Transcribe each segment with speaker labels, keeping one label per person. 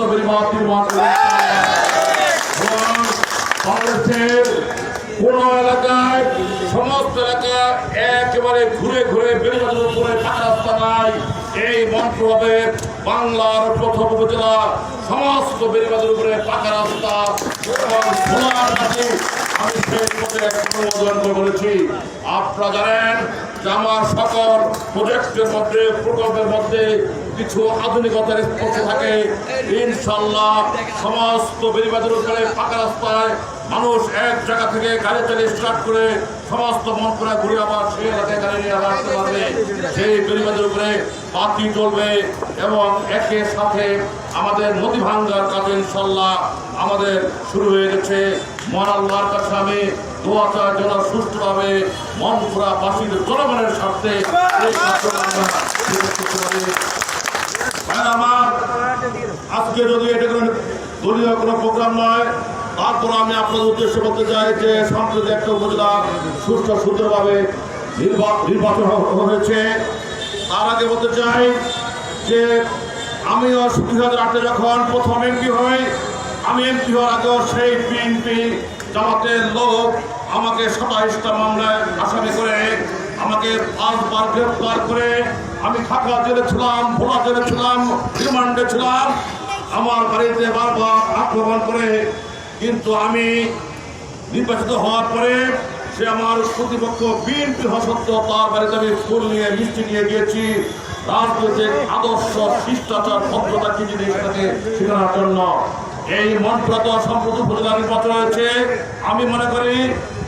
Speaker 1: বেরিবাদ নির্মাণ বাংলাদেশের কোন এলাকায় সমস্ত এলাকা একেবারে ঘুরে ঘুরে উপরে পাকা রাস্তা নাই এই মন্ত্র হবে বাংলার প্রথম উপজেলা সমস্ত বেরিবাদের উপরে পাকা রাস্তা এবং সোনার মাটি। আমি সেই পথে অনুমোদন করে বলেছি। আপনারা জানেন যে আমার সকল প্রজেক্টের মধ্যে প্রকল্পের মধ্যে কিছু আধুনিকতার স্পর্শ থাকে। ইনশাল্লাহ সমস্ত বেরিবাদের উপরে পাকা রাস্তায় মানুষ এক জায়গা থেকে গাড়ি চালিয়ে স্টার্ট করে সমস্ত মন করে ঘুরে আবার সেই এলাকায় গাড়ি নিয়ে আবার আসতে পারবে। সেই বেরিবাদের উপরে বাতি চলবে এবং একের সাথে আমাদের নদী ভাঙ্গার কাজ ইনশাল্লাহ আমাদের শুরু হয়ে গেছে। মহান কাছে আমি দোয়া চাই যেন সুষ্ঠুভাবে মনপুরা বাসীর জনগণের স্বার্থে আমার। আজকে যদি এটা কোনো দলীয় কোনো প্রোগ্রাম নয়, তারপর আমি আপনাদের উদ্দেশ্যে বলতে চাই যে সম্প্রতি একটা উপজেলা সুস্থ সুন্দরভাবে নির্বা- নির্বাচন হয়েছে। তার আগে বলতে চাই যে আমিও দুই হাজার আটে যখন প্রথম এমপি হই, আমি এমপি হওয়ার আগেও সেই বিএনপি জামাতের লোক আমাকে সাতাইশটা মামলায় আসামি করে আমাকে পাঁচবার গ্রেফতার করে আমি খাগড়া জেলে ছিলাম, ভোলা জেলে ছিলাম, রিমান্ডে ছিলাম। আমার বাড়িতে বারবার আক্রমণ করে, কিন্তু আমি নির্বাচিত হওয়ার পরে সে আমার প্রতিপক্ষ বিএনপি হওয়া সত্ত্বেও তার বাড়িতে আমি ফুল নিয়ে, মিষ্টি নিয়ে গিয়েছি। রাজনৈতিক আদর্শ, শিষ্টাচার, ভদ্রতা কি জিনিস তাকে শেখানোর জন্য? এই মন্ত্রত সম্প্রতি উপজেলা নির্বাচন হয়েছে। আমি মনে করি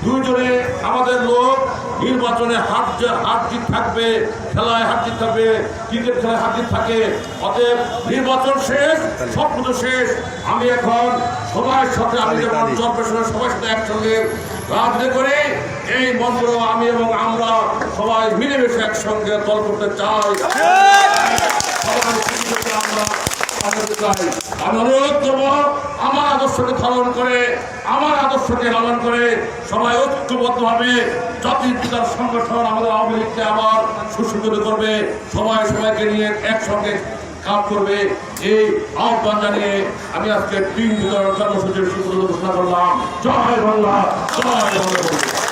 Speaker 1: দুইজনে আমাদের লোক নির্বাচনে যে- হার জিত থাকবে খেলায় হার জিত থাকবে ক্রিকেট খেলায় হার জিত থাকে। অতএব নির্বাচন শেষ সব কিছু শেষ। আমি এখন সবার সাথে আমি যেমন চরপেশনের সবার সাথে একসঙ্গে রাজনীতি করে এই মন্ত্র আমি এবং আমরা সবাই মিলেমিশে একসঙ্গে দল করতে চাই। আমরা চাই। আমি অনুরোধ করব, আমার আদর্শকে পালন করে, আমার আদর্শকে লালন করে সবাই ঐক্যবদ্ধভাবে জাতির পিতার সংগঠন আমাদের আওয়ামী লীগকে আবার সুসংগঠিত করবে, সবাই সবাইকে নিয়ে একসঙ্গে কাজ করবে। এই আহ্বান জানিয়ে আমি আজকে তিন বিতরণ কর্মসূচির সুন্দর ঘোষণা করলাম। জয় বাংলা জয় বাংলা।